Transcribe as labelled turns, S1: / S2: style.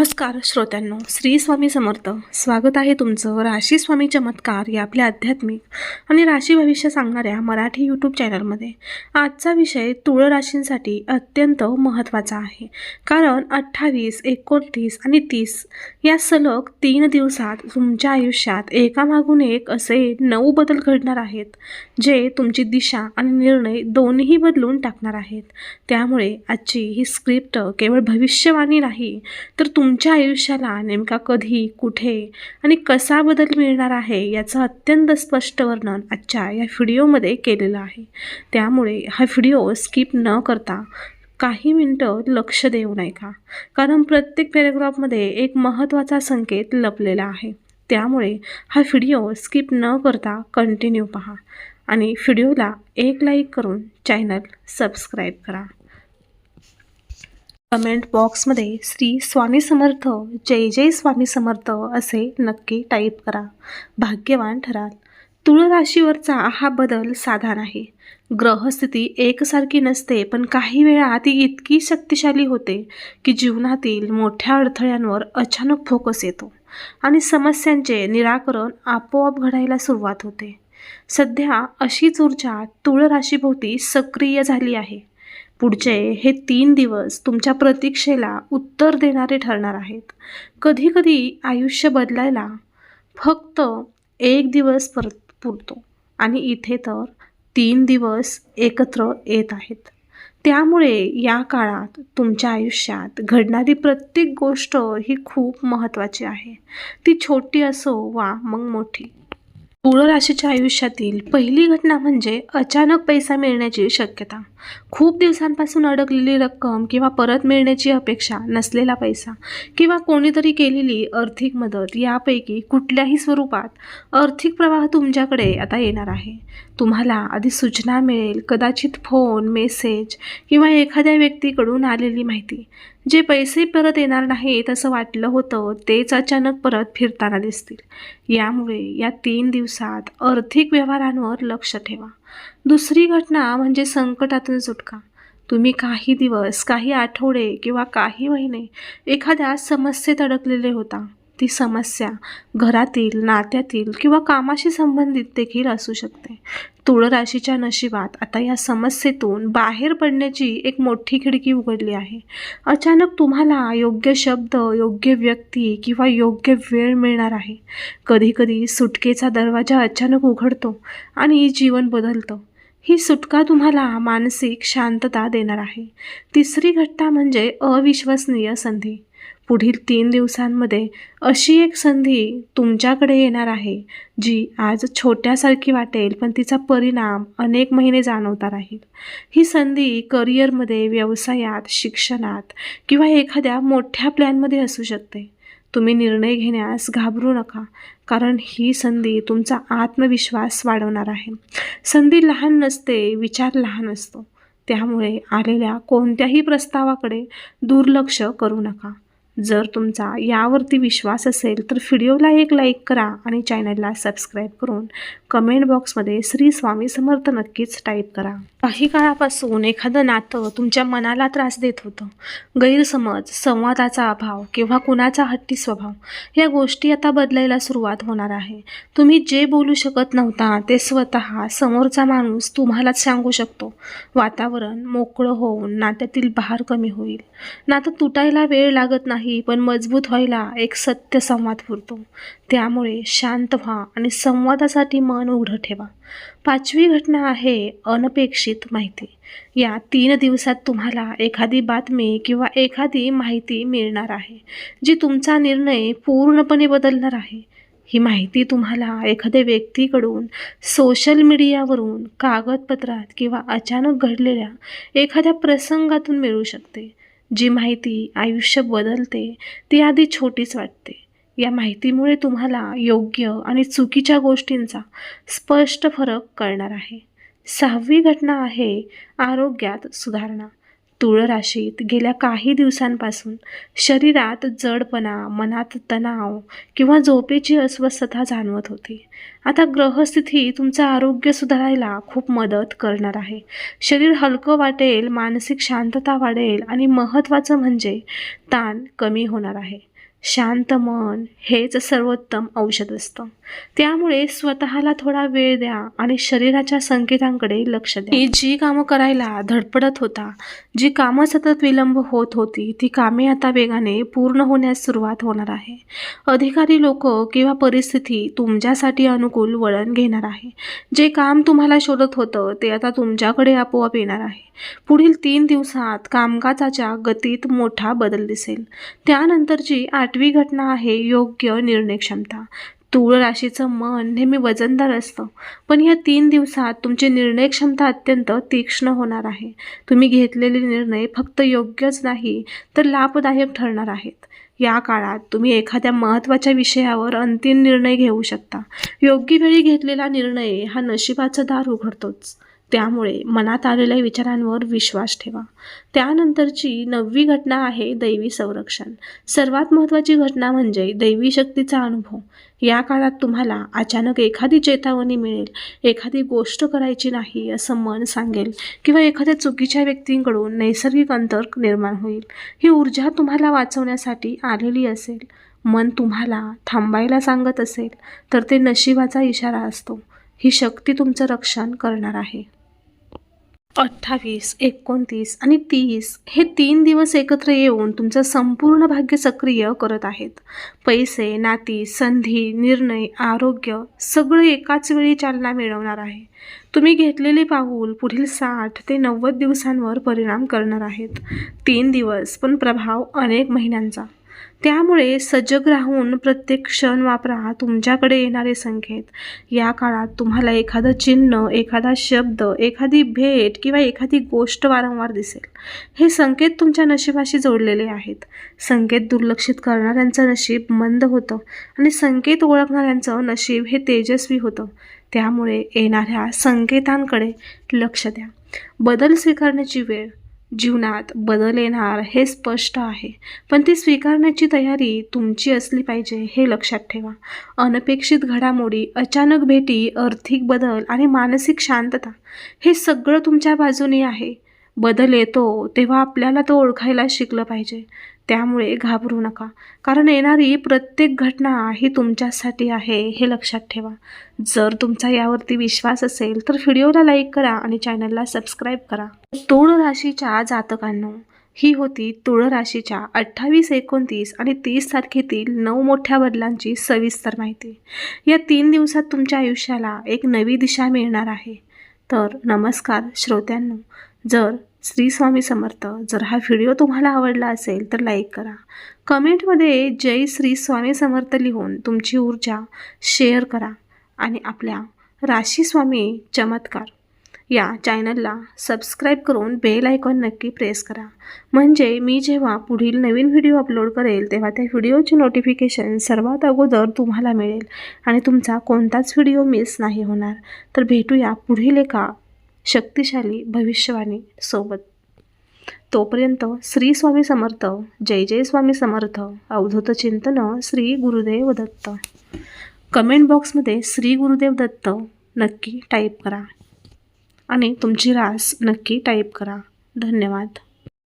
S1: नमस्कार श्रोत्यांनो श्री स्वामी समर्थ. स्वागत आहे तुमचं राशी स्वामी चमत्कार या आपल्या आध्यात्मिक आणि राशी भविष्य सांगणाऱ्या मराठी यूट्यूब चॅनलमध्ये आजचा विषय तुळ राशींसाठी अत्यंत महत्त्वाचा आहे. कारण अठ्ठावीस एकोणतीस आणि तीस या सलग तीन दिवसात तुमच्या आयुष्यात एकामागून एक असे नऊ बदल घडणार आहेत जे तुमची दिशा आणि निर्णय दोन्ही बदलून टाकणार आहेत. त्यामुळे आजची ही स्क्रिप्ट केवळ भविष्यवाणी नाही तर तुम तुमच्या आयुष्याला नेमका कधी कुठे आणि कसा बदल मिळणार आहे याचं अत्यंत स्पष्ट वर्णन आजच्या या व्हिडिओमध्ये केलेलं आहे. त्यामुळे हा व्हिडिओ स्किप न करता काही मिनटं लक्ष देऊ नये का कारण प्रत्येक पॅरेग्राफमध्ये एक महत्त्वाचा संकेत लपलेला आहे. त्यामुळे हा व्हिडिओ स्किप न करता कंटिन्यू पहा आणि व्हिडिओला एक लाईक करून चॅनल सबस्क्राईब करा. कमेंट बॉक्समध्ये श्री स्वामी समर्थ जय जय स्वामी समर्थ असे नक्की टाईप करा. भाग्यवान ठराल. तुळ राशीवरचा हा बदल साधा नाही ग्रहस्थिती एकसारखी नसते पण काही वेळा ती इतकी शक्तिशाली होते की जीवनातील मोठ्या अडथळ्यांवर अचानक फोकस येतो आणि समस्यांचे निराकरण आपोआप घडायला सुरुवात होते. सध्या अशीच ऊर्जा तुळ राशीभोवती सक्रिय झाली आहे. पुढचे हे तीन दिवस तुमच्या प्रतीक्षेला उत्तर देणारे ठरणार आहेत. कधीकधी आयुष्य बदलायला फक्त एक दिवस परत पुरतो आणि इथे तर तीन दिवस एकत्र येत आहेत. त्यामुळे या काळात तुमच्या आयुष्यात घडणारी प्रत्येक गोष्ट ही खूप महत्त्वाची आहे. ती छोटी असो वा मग मोठी. तुळ राशीच्या आयुष्यातील पहिली घटना म्हणजे अचानक पैसा मिळण्याची शक्यता. खूप दिवसांपासून अडकलेली रक्कम किंवा परत मिळण्याची अपेक्षा नसलेला पैसा किंवा कोणीतरी केलेली आर्थिक मदत यापैकी कुठल्याही स्वरूपात आर्थिक प्रवाह तुमच्याकडे आता येणार आहे. तुम्हाला आधी सूचना मिळेल कदाचित फोन मेसेज किंवा एखाद्या व्यक्तीकडून आलेली माहिती. जे पैसे परत येणार नाहीत असं वाटलं होतं तेच अचानक परत फिरताना दिसतील. यामुळे या तीन दिवसात आर्थिक व्यवहारांवर लक्ष ठेवा. दुसरी घटना म्हणजे संकटातून सुटका. तुम्ही काही दिवस काही आठवडे किंवा काही महिने एखाद्या समस्येत अडकलेले होता. ती समस्या घरातील नात्यातील किंवा कामाशी संबंधित देखील असू शकते. तुळ राशीच्या नशिबात आता या समस्येतून बाहेर पडण्याची एक मोठी खिडकी उघडली आहे. अचानक तुम्हाला योग्य शब्द योग्य व्यक्ती किंवा योग्य वेळ मिळणार आहे. कधीकधी सुटकेचा दरवाजा अचानक उघडतो आणि जीवन बदलतं. ही सुटका तुम्हाला मानसिक शांतता देणार आहे. तिसरी घटना म्हणजे अविश्वसनीय संधी. पुढील तीन दिवसांमध्ये अशी एक संधी तुमच्याकडे येणार आहे जी आज छोट्यासारखी वाटेल पण तिचा परिणाम अनेक महिने जाणवता राहील ही संधी करिअरमध्ये व्यवसायात शिक्षणात किंवा एखाद्या मोठ्या प्लॅनमध्ये असू शकते. तुम्ही निर्णय घेण्यास घाबरू नका कारण ही संधी तुमचा आत्मविश्वास वाढवणार आहे. संधी लहान नसते विचार लहान असतो. त्यामुळे आलेल्या कोणत्याही प्रस्तावाकडे दुर्लक्ष करू नका. जर तुमचा यावरती विश्वास असेल तर व्हिडिओला एक लाईक करा आणि चॅनलला सबस्क्राईब करून कमेंट बॉक्समध्ये श्री स्वामी समर्थ नक्कीच टाईप करा. काही काळापासून एखादं नातं तुमच्या मनाला त्रास देत होतं. गैरसमज संवादाचा अभाव किंवा कुणाचा हट्टी स्वभाव या गोष्टी आता बदलायला सुरुवात होणार आहे. तुम्ही जे बोलू शकत नव्हता ते स्वतः समोरचा माणूस तुम्हालाच सांगू शकतो. वातावरण मोकळं होऊन नात्यातील भार कमी होईल. नातं तुटायला वेळ लागत नाही पण मजबूत व्हायला एक सत्य संवाद पुरतो. त्यामुळे शांत व्हा आणि संवादासाठी मन उघडं ठेवा. पाचवी घटना आहे अनपेक्षित माहिती. या तीन दिवसात तुम्हाला एखादी बातमी किंवा एखादी माहिती मिळणार आहे जी तुमचा निर्णय पूर्णपणे बदलणार आहे. ही माहिती तुम्हाला एखाद्या व्यक्तीकडून सोशल मीडियावरून कागदपत्रात किंवा अचानक घडलेल्या एखाद्या प्रसंगातून मिळू शकते. जी माहिती आयुष्य बदलते ती आधी छोटीच वाटते. या माहितीमुळे तुम्हाला योग्य आणि चुकीच्या गोष्टींचा स्पष्ट फरक कळणार आहे. सहावी घटना आहे आरोग्यात सुधारणा. तुळ राशीत गेल्या काही दिवसांपासून शरीरात जडपणा मनात तणाव किंवा झोपेची अस्वस्थता जाणवत होती. आता ग्रहस्थिती तुमचं आरोग्य सुधारायला खूप मदत करणार आहे. शरीर हलकं वाटेल मानसिक शांतता वाढेल आणि महत्त्वाचं म्हणजे ताण कमी होणार आहे. शांत मन हेच सर्वोत्तम औषध असतं. त्यामुळे स्वतःला थोडा वेळ द्या आणि शरीराच्या संकेतांकडे लक्ष द्या. ही जी कामं करायला धडपडत होता जी कामं सतत विलंब होत होती ती कामे आता वेगाने पूर्ण होण्यास सुरुवात होणार आहे. अधिकारी लोक किंवा परिस्थिती तुमच्यासाठी अनुकूल वळण घेणार आहे. जे काम तुम्हाला शोधत होतं ते आता तुमच्याकडे आपोआप येणार आहे. पुढील तीन दिवसात कामकाजाच्या गतीत मोठा बदल दिसेल. त्यानंतरची आठवी घटना आहे योग्य निर्णय क्षमता तूळ राशीचं मन नेहमी वजनदार असतं. पण या तीन दिवसात तुमची निर्णय क्षमता अत्यंत तीक्ष्ण होणार आहे. तुम्ही घेतलेले निर्णय फक्त योग्यच नाही तर लाभदायक ठरणार आहेत. या काळात तुम्ही एखाद्या महत्त्वाच्या विषयावर अंतिम निर्णय घेऊ शकता. योग्य वेळी घेतलेला निर्णय हा नशिबाचं दार उघडतोच. त्यामुळे मनात आलेल्या विचारांवर विश्वास ठेवा. त्यानंतरची नववी घटना आहे दैवी संरक्षण. सर्वात महत्त्वाची घटना म्हणजे दैवी शक्तीचा अनुभव. या काळात तुम्हाला अचानक एखादी चेतावणी मिळेल. एखादी गोष्ट करायची नाही असं मन सांगेल किंवा एखाद्या चुकीच्या व्यक्तींकडून नैसर्गिक अंतर निर्माण होईल. ही ऊर्जा तुम्हाला वाचवण्यासाठी आलेली असेल. मन तुम्हाला थांबायला सांगत असेल तर ते नशिबाचा इशारा असतो. ही शक्ती तुमचं रक्षण करणार आहे. अठ्ठावीस एकोणतीस आणि तीस हे तीन दिवस एकत्र येऊन तुमचं संपूर्ण भाग्य सक्रिय करत आहेत. पैसे नाती संधी निर्णय आरोग्य सगळं एकाच वेळी चालना मिळवणार आहे. तुम्ही घेतलेले पाऊल पुढील साठ ते नव्वद दिवसांवर परिणाम करणार आहेत. तीन दिवस पण प्रभाव अनेक महिन्यांचा. त्यामुळे सजग राहून प्रत्येक क्षण वापरा तुमच्याकडे येणारे संकेत. या काळात तुम्हाला एखादं चिन्ह एखादा शब्द एखादी भेट किंवा एखादी गोष्ट वारंवार दिसेल. हे संकेत तुमच्या नशिबाशी जोडलेले आहेत. संकेत दुर्लक्षित करणाऱ्यांचं नशीब मंद होतं आणि संकेत ओळखणाऱ्यांचं नशीब हे तेजस्वी होतं. त्यामुळे येणाऱ्या संकेतांकडे लक्ष द्या. बदल स्वीकारण्याची वेळ. जीवनात बदल येणार हे स्पष्ट आहे. पण ती स्वीकारण्याची तयारी तुमची असली पाहिजे हे लक्षात ठेवा. अनपेक्षित घडामोडी अचानक भेटी आर्थिक बदल आणि मानसिक शांतता हे सगळं तुमच्या बाजूने आहे. बदल येतो तेव्हा आपल्याला तो ओळखायला शिकलं पाहिजे. त्यामुळे घाबरू नका. कारण येणारी प्रत्येक घटना ही तुमच्यासाठी आहे हे लक्षात ठेवा. जर तुमचा यावरती विश्वास असेल तर व्हिडिओला लाईक करा आणि चॅनलला सबस्क्राईब करा. तुळ राशीच्या जातकांनो ही होती तुळ राशीच्या अठ्ठावीस एकोणतीस आणि तीस तारखेतील नऊ मोठ्या बदलांची सविस्तर माहिती. या तीन दिवसात तुमच्या आयुष्याला एक नवी दिशा मिळणार आहे. तर नमस्कार श्रोत्यांनो जर श्री स्वामी समर्थ जर हा व्हिडिओ तुम्हाला आवडला असेल तर लाईक करा. कमेंटमध्ये जय श्री स्वामी समर्थ लिहून तुमची ऊर्जा शेअर करा आणि आपल्या राशी स्वामी चमत्कार. या चॅनलला सबस्क्राईब करून बेल आयकॉन नक्की प्रेस करा. म्हणजे मी जेव्हा पुढील नवीन व्हिडिओ अपलोड करेल तेव्हा त्या व्हिडिओचे नोटिफिकेशन सर्वात अगोदर तुम्हाला मिळेल आणि तुमचा कोणताच व्हिडिओ मिस नाही होणार. तर भेटूया पुढील एका शक्तिशाली भविष्यवाणी सोबत. तोपर्यंत श्री स्वामी समर्थ जय जय स्वामी समर्थ अवधूत चिंतन श्री गुरुदेव दत्त. कमेंट बॉक्समध्ये श्री गुरुदेव दत्त नक्की टाईप करा. आणि तुमची रास नक्की टाईप करा. धन्यवाद.